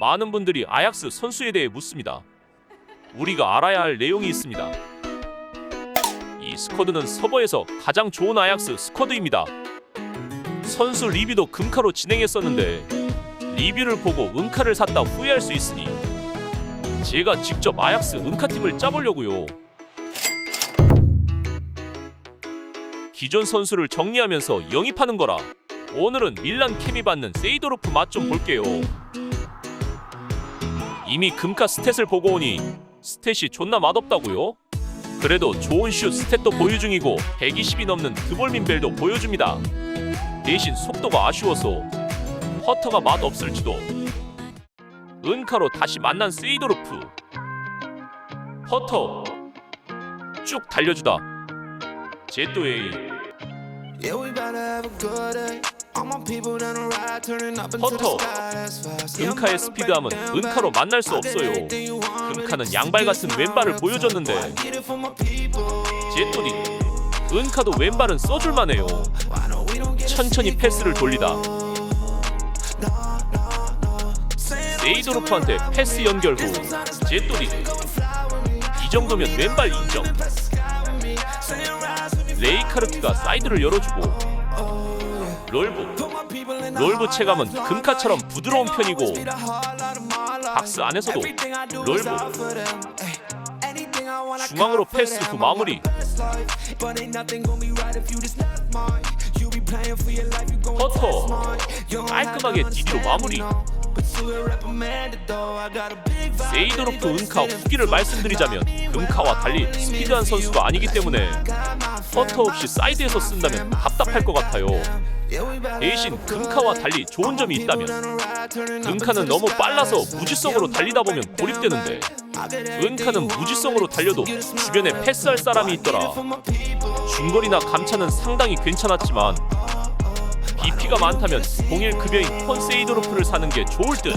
많은 분들이 아약스 선수에 대해 묻습니다. 우리가 알아야 할 내용이 있습니다. 이 스쿼드는 서버에서 가장 좋은 아약스 스쿼드입니다. 선수 리뷰도 금카로 진행했었는데 리뷰를 보고 은카를 샀다 후회할 수 있으니 제가 직접 아약스 은카 팀을 짜보려고요. 기존 선수를 정리하면서 영입하는 거라 오늘은 밀란 케미 받는 세이도르프 맛 좀 볼게요. 이미 금카 스탯을 보고 오니 스탯이 존나 맛없다고요? 그래도 좋은 슛 스탯도 보유 중이고 120이 넘는 드볼민 벨도 보여줍니다. 대신 속도가 아쉬워서 퍼터가 맛 없을지도. 은카로 다시 만난 세이도르프. 퍼터 쭉 달려주다. 제또에이 About to 스피드함은 은카로. 만날 수 없어요. really 양발 같은 왼발을 보여줬는데. 제또니 은카도 왼발은 써줄만해요. 천천히 패스를 돌리다 세이도르프한테 패스 연결 후 제또니 이 정도면 왼발 인정. 레이카르트가 사이드를 열어주고 롤브 롤브 체감은 금카처럼 부드러운 편이고 박스 안에서도 롤브 중앙으로 패스 후 마무리. 퍼터 깔끔하게 디디로 마무리. 세이도르프 은카 후기를 말씀드리자면 금카와 달리 스피드한 선수가 아니기 때문에 서터 없이 사이드에서 쓴다면 답답할 것 같아요. 대신 금카와 달리 좋은 점이 있다면 금카는 너무 빨라서 무지성으로 달리다 보면 고립되는데 은카는 무지성으로 달려도 주변에 패스할 사람이 있더라. 중거리나 감차는 상당히 괜찮았지만 BP가 많다면 동일 급여인 콘세이도르프를 사는 게 좋을 듯.